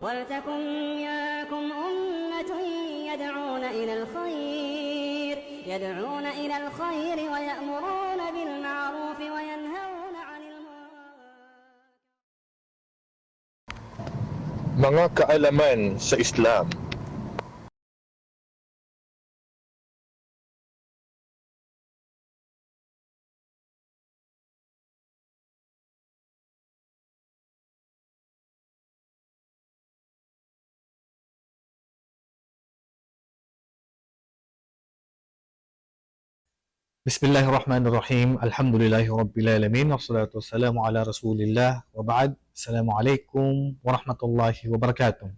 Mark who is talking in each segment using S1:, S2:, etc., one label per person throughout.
S1: ولتكن منكم أمة يدعون إلى الخير يدعون إلى الخير ويأمرون بالمعروف وينهون عن المنكر.
S2: Mga kaalaman sa Islam.
S3: Bismillahirrahmanirrahim. Alhamdulillahi Rabbil Alamin. Wassalatu wassalamu ala Rasulillah. Wa ba'd. Assalamualaikum warahmatullahi wabarakatuh.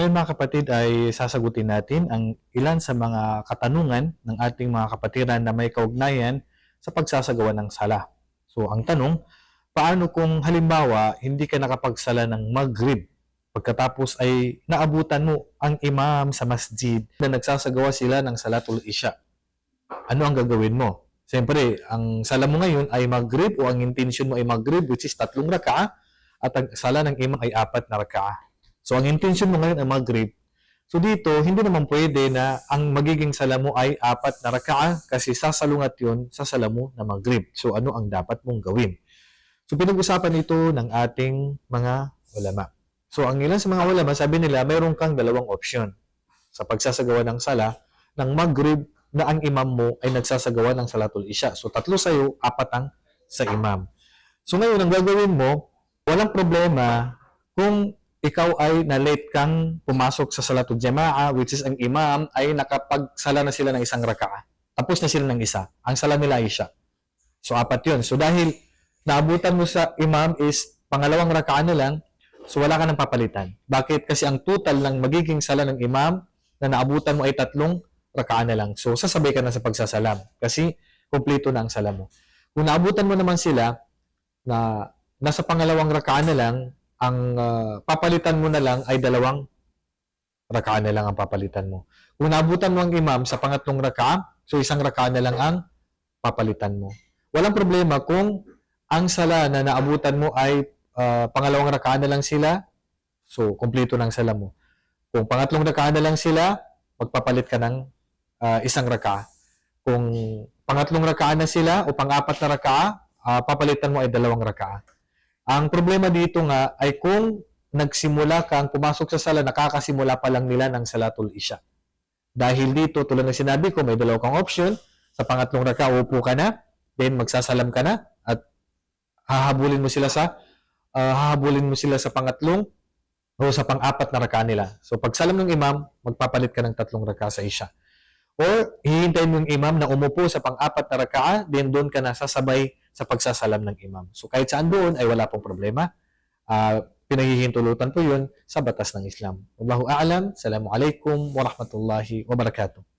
S3: Ngayon mga kapatid ay sasagutin natin ang ilan sa mga katanungan ng ating mga kapatiran na may kaugnayan sa pagsasagawa ng sala. So ang tanong, paano kung halimbawa hindi ka nakapagsala ng Maghrib pagkatapos ay naabutan mo ang imam sa masjid na nagsasagawa sila ng Salatul Isya? Ano ang gagawin mo? Siyempre, ang sala mo ngayon ay Maghrib o ang intention mo ay Maghrib which is tatlong raka at ang sala ng imam ay apat na raka. So, ang intention mo ngayon ay Maghrib. So, dito, hindi naman pwede na ang magiging sala mo ay apat na raka kasi sasalungat yun sa sala mo na Maghrib. So, ano ang dapat mong gawin? So, pinag-usapan ito ng ating mga ulama. So, ang ilan sa mga ulama, sabi nila, mayroon kang dalawang option sa pagsasagawa ng sala ng Maghrib na ang imam mo ay nagsasagawa ng Salatul Isya. So, tatlo sa'yo, apat ang sa imam. So, ngayon, ang gagawin mo, walang problema kung ikaw ay na-late kang pumasok sa Salatul Jama'a, which is ang imam ay nakapagsala na sila ng isang raka'a. Tapos na sila ng isa. Ang sala nila ay Isya. So, apat yun. So, dahil naabutan mo sa imam is pangalawang raka'a na lang, so wala ka nang papalitan. Bakit? Kasi ang total ng magiging sala ng imam na naabutan mo ay tatlong rakaan na lang. So, sasabay ka na sa pagsasalam kasi kumpleto na ang salam mo. Kung naabutan mo naman sila na nasa pangalawang rakaan na lang, ang ah, papalitan mo na lang ay dalawang rakaan na lang ang papalitan mo. Kung naabutan mo ang imam sa pangatlong raka, so isang rakaan na lang ang papalitan mo. Walang problema kung ang sala na naabutan mo ay ah, pangalawang rakaan na lang sila, so kumpleto ng sala mo. Kung pangatlong rakaan na lang sila, magpapalit ka ng ah, isang raka. Kung pangatlong rakaan na sila o pang-apat na raka, ah, papalitan mo ay dalawang raka. Ang problema dito nga ay kung nagsimula kang pumasok sa sala, nakakasimula pa lang nila ng Salatul Isya. Dahil dito, tulad ng sinabi ko, may dalawa kang option. Sa pangatlong raka, upo ka na, then magsasalam ka na, at hahabulin mo sila sa ah, hahabulin mo sila sa pangatlong o sa pang-apat na raka nila. So pag salam ng imam, magpapalit ka ng tatlong raka sa isya. Or hihintayin mo yung imam na umupo sa pang-apat na raka, then doon ka na sasabay sa pagsasalam ng imam. So kahit saan doon ay wala pong problema. Ah, pinahihintulutan po yun sa batas ng Islam. Wallahu a'lam. Assalamualaikum warahmatullahi wabarakatuh.